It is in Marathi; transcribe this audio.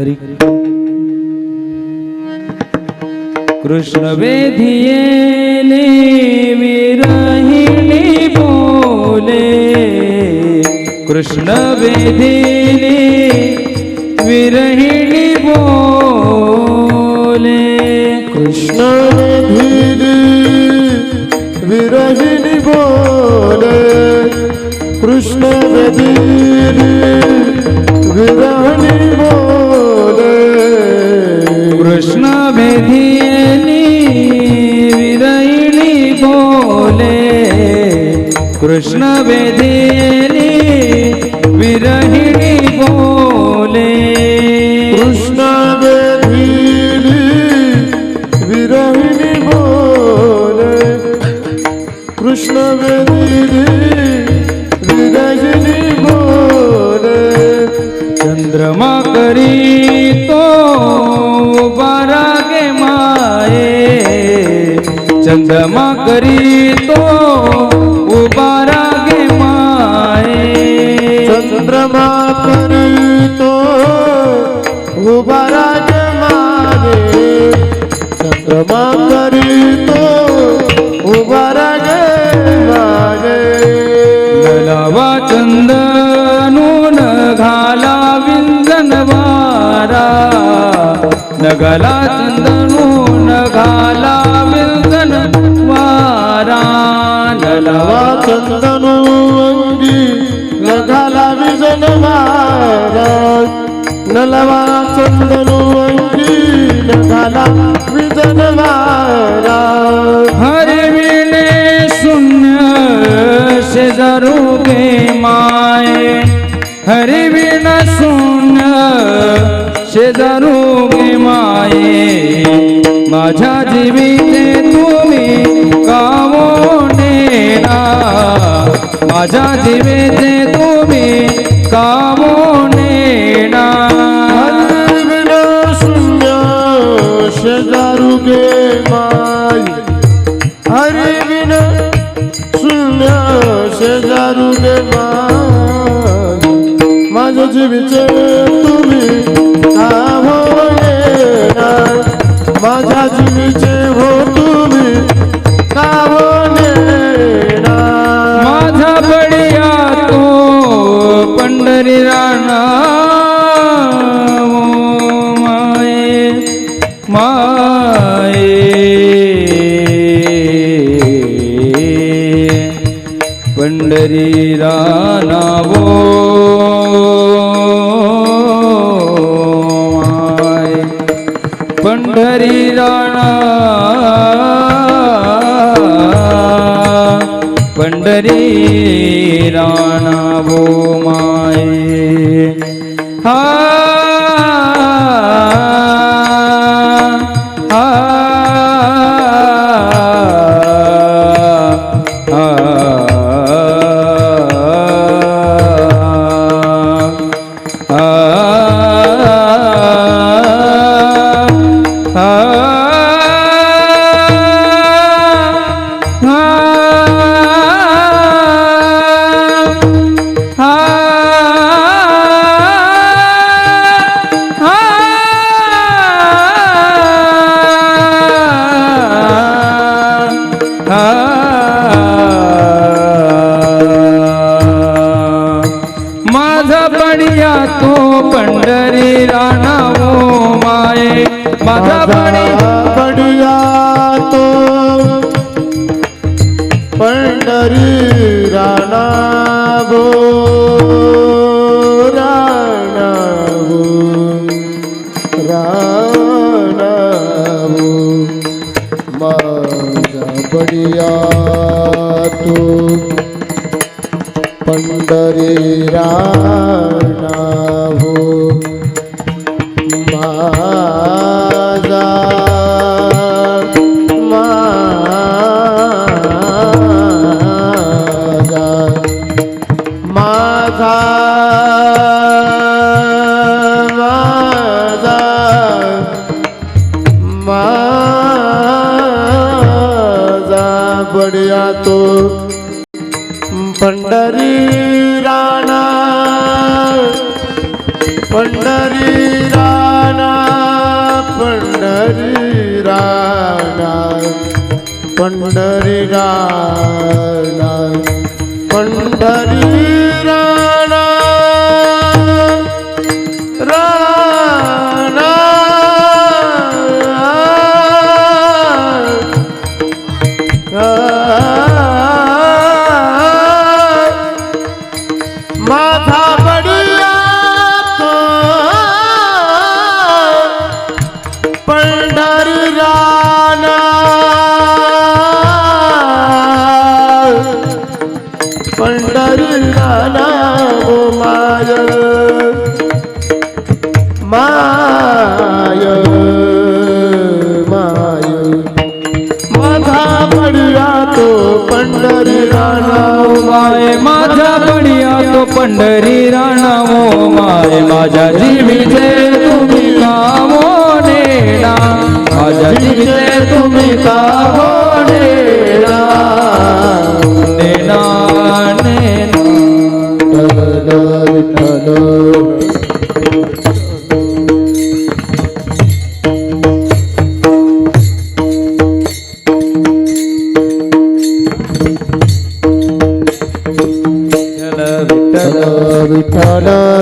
हरी. कृष्ण वेधिये विरहिणी बोले. कृष्ण वेधिने विरहिणी बोले. कृष्ण धीरी विरहिणी बोले. कृष्ण धीरी बोले। कृष्ण वेधियेने विरहिणी बोले। चंद्रमा करी तो उबारा गे माये चंद्रमा करीतो उभा राज मागे चंद्रमा करीतो उभा राज मागे नलावा चंदनून घाला विंजन वारा। नगला चंदनून घाला विंजन वारा नलावा नवा चंदनु अंगी नघाला विजन महाराज नलवा चंदनु अंगी नघाला विजन महाराज हरिविने शून्य शेजारू गे माये. हरिविन शून्य शेजारू गे माये. माझ्या जीविते माझ्या जीवेचे तुम्ही कावो शून्य शेजारू गे माय हरिविन शून्य शेजारू गे माय पंढरी राणा वो माये। पंढरी राणा पंढरी राणा माझा बडिया बडिया तो पंढरी राणा गो. राणा गो. राणा गो. माझा बडिया तो पंढरी राणा बढ़िया तो पंढरी राणा पंढरी राणा पंढरी राणा पंढरी राणा. पंढरीला राणा माय। माय माय। माझा बडिया तो पंढरी राणा ओ माय। माझा बडिया तो पंढरी राणा माय। माझ्या जीविते तुम्ही नामो नेला माझ्या जीविते तुम्ही कामो नेला